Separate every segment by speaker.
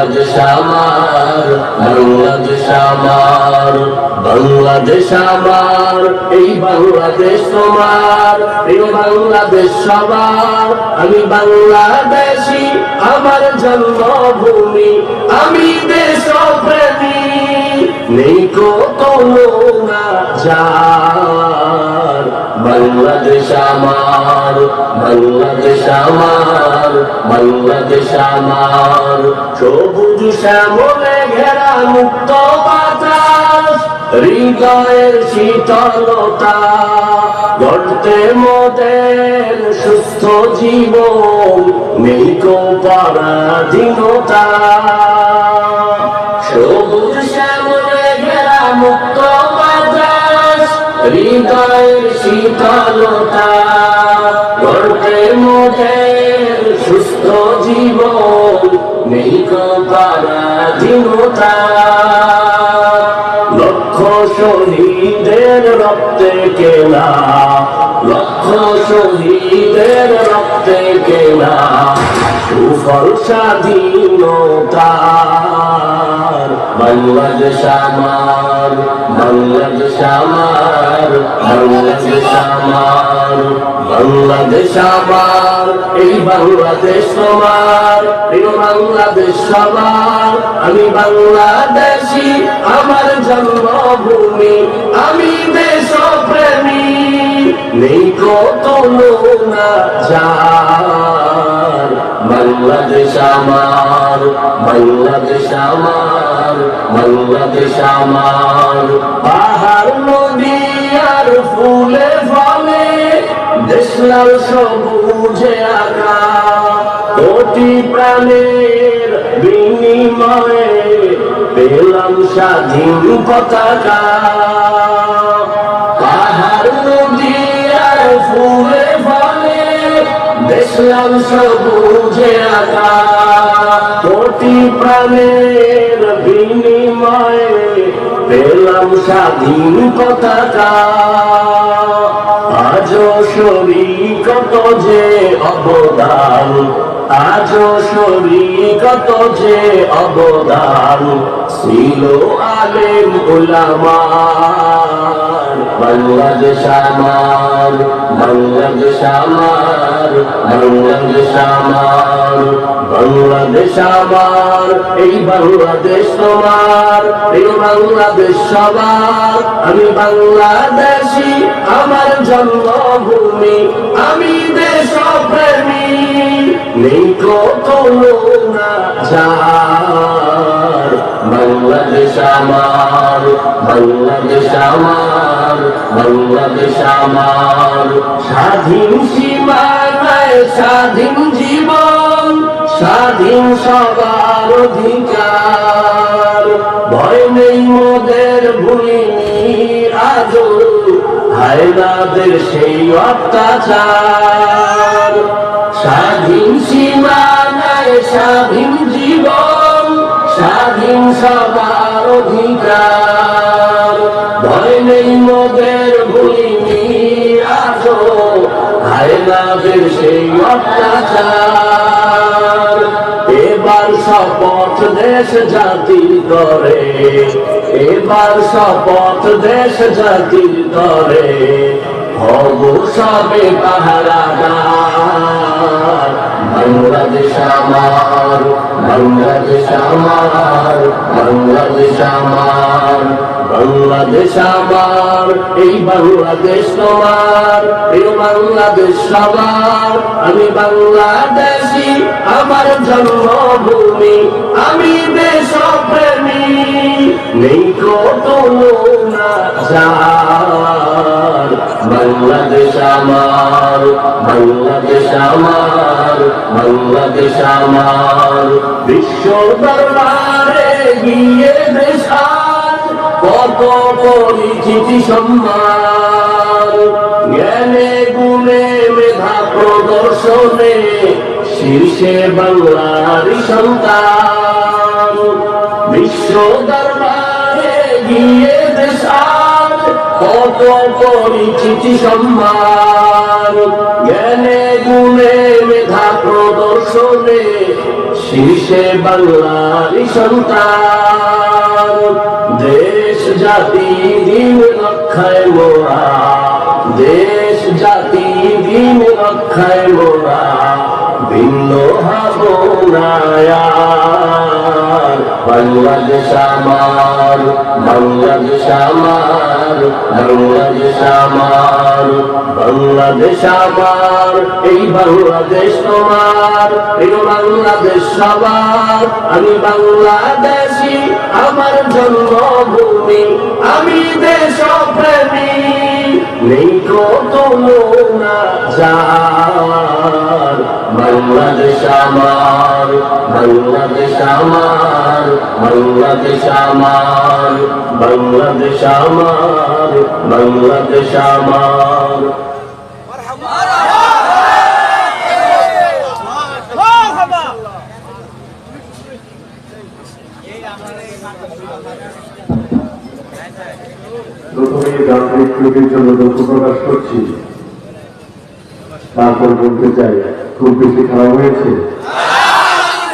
Speaker 1: বাংলাদেশ আমার বাংলাদেশ আমার বাংলাদেশ আমার, এই বাংলাদেশ তোমার এই বাংলাদেশ সবার। আমি বাংলাদেশি, আমার জন্মভূমি, আমি দেশপ্রেমী। নেই কত না যার। বাংলাদেশ আমার, বাংলাদেশ আমার, বাংলাদেশ আমার। সবুজ শ্যামলে ঘেরা মুক্ত বাতাস, হৃদয়ের শীতলতা। গড়তে মোদের সুস্থ জীবন, নেই কো পরাধীনতা সবুজ শ্যামলে ঘেরা মুক্ত বাতাস, হৃদয়ের শীতলতা। গড়তে মোদের জীবন নেই পরাধীনতা লক্ষ শহীদের রক্তে কেনা লক্ষ শহীদের রক্তে কেনা সুফল স্বাধীনতার বাংলাদেশ আমার বাংলাদেশ আমার বাংলাদেশ আমার বাংলাদেশ আমার এই বাংলাদেশ তোমার এই বাংলাদেশ সবার। আমি বাংলাদেশি, আমার জন্মভূমি, আমি দেশপ্রেমী। নেই কত না যার। বাংলাদেশ আমার বাংলাদেশ আমার বাংলাদেশ আমার পাহাড়, নদী আর ফুলে ফলে, দেশলাল সবুজে আঁকা প্রাণের বিনিময়ে পেলাম স্বাধীন পতাকা। পাহাড়, নদী ফুলে ফলে দেশলাম সবুজে আঁকা কোটি প্রাণের বিনিময়ে পেলাম স্বাধীন পতাকা। আজ আজও শরীকত যে অবদান আজ আজও শরীকত যে অবদান, ছিল আলেম উলামার। বাংলাদেশ আমার বাংলাদেশ আমার। বাংলাদেশ আমার বাংলাদেশ আমার, এই বাংলাদেশ তোমার এই বাংলাদেশ সবার। আমি বাংলাদেশি, আমার জন্মভূমি, আমি দেশপ্রেমী নেই কত না বাংলাদেশ আমার বাংলাদেশ আমার। বাংলাদেশ আমার স্বাধীন সীমানায় স্বাধীন জীবন, স্বাধীন সবার অধিকার। ভয় নেই মোদের ভূমি আজ হায়নাদের সেই অত্যাচার। স্বাধীন সীমানায় স্বাধীন জীবন, স্বাধীন হায়নাদের সেই এবার শপথ দেশ জাতির করে এবার শপথ দেশ জাতির করে হব সবে পাহারাদার। বাংলাদেশ আমার বাংলাদেশ আমার বাংলাদেশ আমার। বাংলাদেশ আমার এই বাংলাদেশ তোমার, এই বাংলাদেশ সবার। আমি বাংলাদেশি, আমার জন্মভূমি, আমি দেশপ্রেমী নেই না বাংলাদেশ আমার বাংলাদেশ আমার বাংলাদেশ আমার। বিশ্ব দরবারে গিয়ে পরিচিতি সম্মান জ্ঞানে গুণে মেধা প্রদর্শনে শীর্ষে বাংলার সন্তান। বিশ্ব দরবারে গিয়ে দেশার কত পরিচিতি সম্মান। জ্ঞানে গুণে মেধা প্রদর্শনে শীর্ষে বাংলার সন্তান। জাতি দিন রক্ষায় মোরা দেশ জাতি দিন রক্ষায় মোরা ভিন্ন হব না আর। বাংলাদেশ আমার, বাংলাদেশ এই বাংলাদেশ তোমার, এই বাংলাদেশ সবার। আমি বাংলাদেশি, আমার জন্মভূমি, আমি দেশপ্রেমী। নেই কত না যার। বাংলাদেশ আমার বাংলাদেশ আমার বাংলাদেশ আমার বাংলাদেশ আমার বাংলাদেশ আমার।
Speaker 2: প্রথমে যান্ত্রিক ত্রুটির জন্য দুঃখ প্রকাশ করছি। তারপর বলতে চাই, খুব বেশি খারাপ হয়েছে?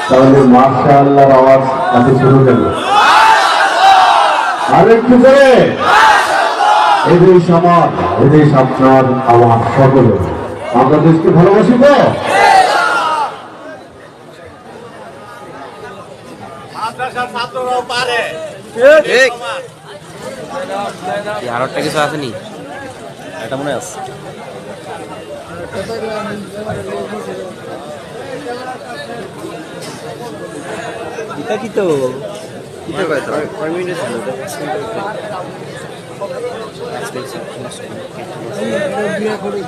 Speaker 2: তাহলে মাসা আল্লাহর আওয়াজ কাছে ছিল কেন আর একটু করে এদেশ আমার, এদেশ আপনার আমার সকলে। আমরা দেশকে ভালোবাসি তো?
Speaker 3: কি, আর একটা কিছু আসেনি?
Speaker 4: এটা মনে আছে। এটা কি তো বিয়া করে